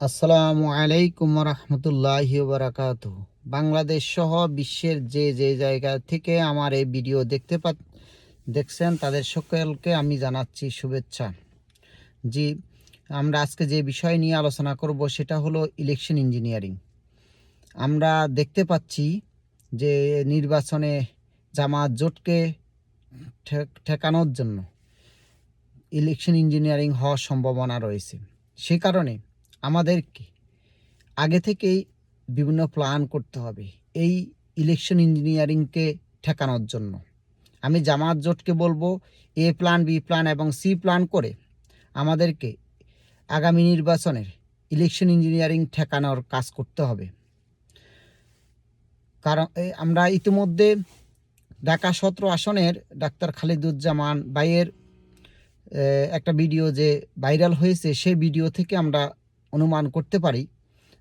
আসসালামু আলাইকুম রহমতুল্লাহ বারাকাত বাংলাদেশ সহ বিশ্বের যে যে জায়গা থেকে আমার এই ভিডিও দেখতে পা দেখছেন, তাদের সকলকে আমি জানাচ্ছি শুভেচ্ছা। জি, আমরা আজকে যে বিষয় নিয়ে আলোচনা করব সেটা হলো ইলেকশন ইঞ্জিনিয়ারিং আমরা দেখতে পাচ্ছি যে নির্বাচনে জামাত জোটকে ঠেক- ঠেকানোর জন্য ইলেকশন ইঞ্জিনিয়ারিং হওয়ার সম্ভাবনা রয়েছে। সে কারণে আমাদেরকে আগে থেকেই বিভিন্ন প্ল্যান করতে হবে। এই ইলেকশন ইঞ্জিনিয়ারিংকে ঠেকানোর জন্য। আমি জামাত জোটকে বলব, এ প্ল্যান বি প্ল্যান এবং সি প্ল্যান করে আমাদেরকে আগামী নির্বাচনের ইলেকশন ইঞ্জিনিয়ারিং ঠেকানোর কাজ করতে হবে। কারণ আমরা ইতিমধ্যে ঢাকা সতেরো আসনের ডাক্তার খালিদুজ্জামান ভাইয়ের একটা ভিডিও যে ভাইরাল হয়েছে সেই ভিডিও থেকে আমরা অনুমান করতে পারি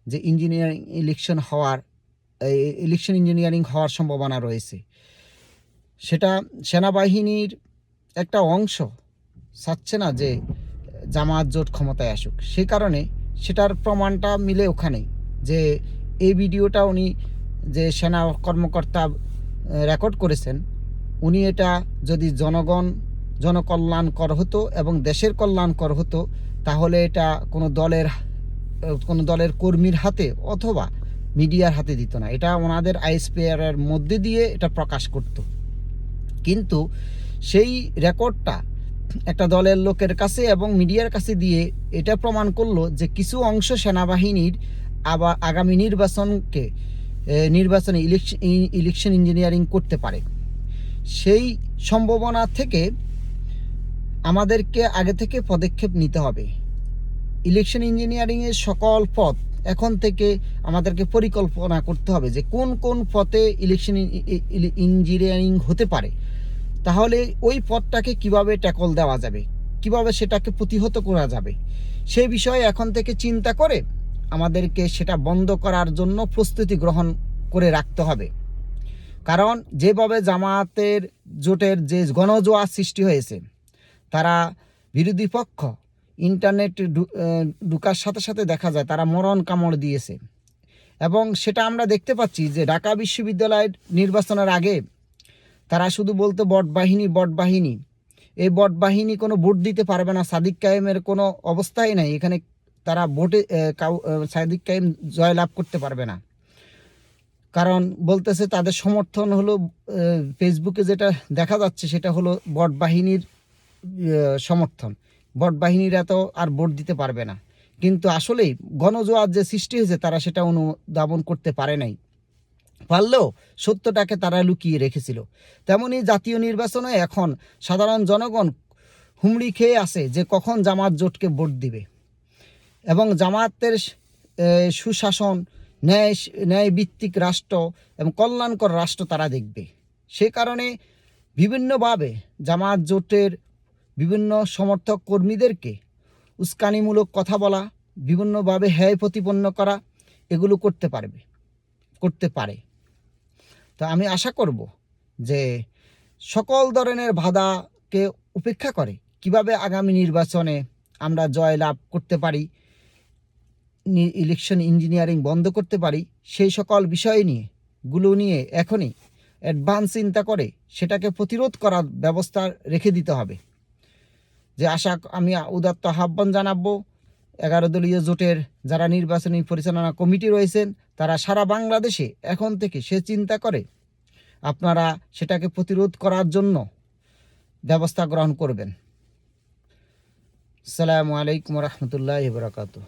যে ইঞ্জিনিয়ারিং ইলেকশন হওয়ার ইলেকশন ইঞ্জিনিয়ারিং হওয়ার সম্ভাবনা রয়েছে। সেটা সেনাবাহিনীর একটা অংশ চাচ্ছে না যে জামাত জোট ক্ষমতায় আসুক। সেই কারণে সেটার প্রমাণটা মিলে ওখানে যে এই ভিডিওটা উনি যে সেনা কর্মকর্তা রেকর্ড করেছেন, উনি এটা যদি জনগণ, জনকল্যাণকর হতো এবং দেশের কল্যাণকর হতো, তাহলে এটা কোনো দলের কোনো দলের কর্মীর হাতে অথবা মিডিয়ার হাতে দিত না। এটা ওনাদের আইএসপিআরের মধ্যে দিয়ে এটা প্রকাশ করত। কিন্তু সেই রেকর্ডটা একটা দলের লোকের কাছে এবং মিডিয়ার কাছে দিয়ে এটা প্রমাণ করল যে কিছু অংশ সেনাবাহিনীর আবার আগামী নির্বাচনকে নির্বাচনে ইলেকশন ইলেকশন ইঞ্জিনিয়ারিং করতে পারে। সেই সম্ভাবনা থেকে আমাদেরকে আগে থেকে পদক্ষেপ নিতে হবে। ইলেকশন ইঞ্জিনিয়ারিংয়ের সকল পথ এখন থেকে আমাদেরকে পরিকল্পনা করতে হবে যে কোন কোন পথে ইলেকশন ইঞ্জিনিয়ারিং হতে পারে। তাহলে ওই পথটাকে কীভাবে ট্যাকল দেওয়া যাবে, কীভাবে সেটাকে প্রতিহত করা যাবে সেই বিষয়ে এখন থেকে চিন্তা করে আমাদেরকে সেটা বন্ধ করার জন্য প্রস্তুতি গ্রহণ করে রাখতে হবে। কারণ যেভাবে জামাতের জোটের যে গণজোয়ার সৃষ্টি হয়েছে, তারা বিরোধী পক্ষ ইন্টারনেট ঢুকার সাথে সাথে দেখা যায় তারা মরণ কামড় দিয়েছে। এবং সেটা আমরা দেখতে পাচ্ছি যে ঢাকা বিশ্ববিদ্যালয়ের নির্বাচনের আগে তারা শুধু বলতো বট বাহিনী বট বাহিনী। এই বট বাহিনী কোনো ভোট দিতে পারবে না, সাদিক কায়েমের কোনো অবস্থাই নাই। এখানে তারা ভোটে কাউ সাদিক কায়েম জয়লাভ করতে পারবে না। কারণ বলতেছে তাদের সমর্থন হলো ফেসবুকে যেটা দেখা যাচ্ছে সেটা হলো বট বাহিনীর সমর্থন। বট বাহিনীরা তো আর ভোট দিতে পারবে না। কিন্তু আসলেই গণজোয়ার যে সৃষ্টি হয়েছে, তারা সেটা অনুধাবন করতে পারে নাই। পারলেও সত্যটাকে তারা লুকিয়ে রেখেছিল। তেমনি জাতীয় নির্বাচনে এখন সাধারণ জনগণ হুমড়ি খেয়ে আছে যে কখন জামাত জোটকে ভোট দিবে। এবং জামাতের সুশাসন, ন্যায় ন্যায় ভিত্তিক রাষ্ট্র এবং কল্যাণকর রাষ্ট্র তারা দেখবে। সে কারণে বিভিন্নভাবে জামাত জোটের বিভিন্ন সমর্থক কর্মীদেরকে উস্কানিমূলক কথা বলা, বিভিন্নভাবে হ্যায় প্রতিপন্ন করা, এগুলো করতে পারবে, করতে পারে। তো আমি আশা করব যে সকল ধরনের বাধাকে উপেক্ষা করে কীভাবে আগামী নির্বাচনে আমরা জয় লাভ করতে পারি ইলেকশন ইঞ্জিনিয়ারিং বন্ধ করতে পারি, সেই সকল বিষয় নিয়ে, গুলো নিয়ে এখনই অ্যাডভান্স চিন্তা করে সেটাকে প্রতিরোধ করার ব্যবস্থা রেখে দিতে হবে। যে আশা আমি উদাত্ত আহ্বান জানাব। এগারো দলীয় জোটের যারা নির্বাচনী পরিচালনা কমিটি রয়েছেন, তারা সারা বাংলাদেশে এখন থেকে সে চিন্তা করে। আপনারা সেটাকে প্রতিরোধ করার জন্য ব্যবস্থা গ্রহণ করবেন। আসসালামু আলাইকুম রহমতুল্লাহ বরাকাতু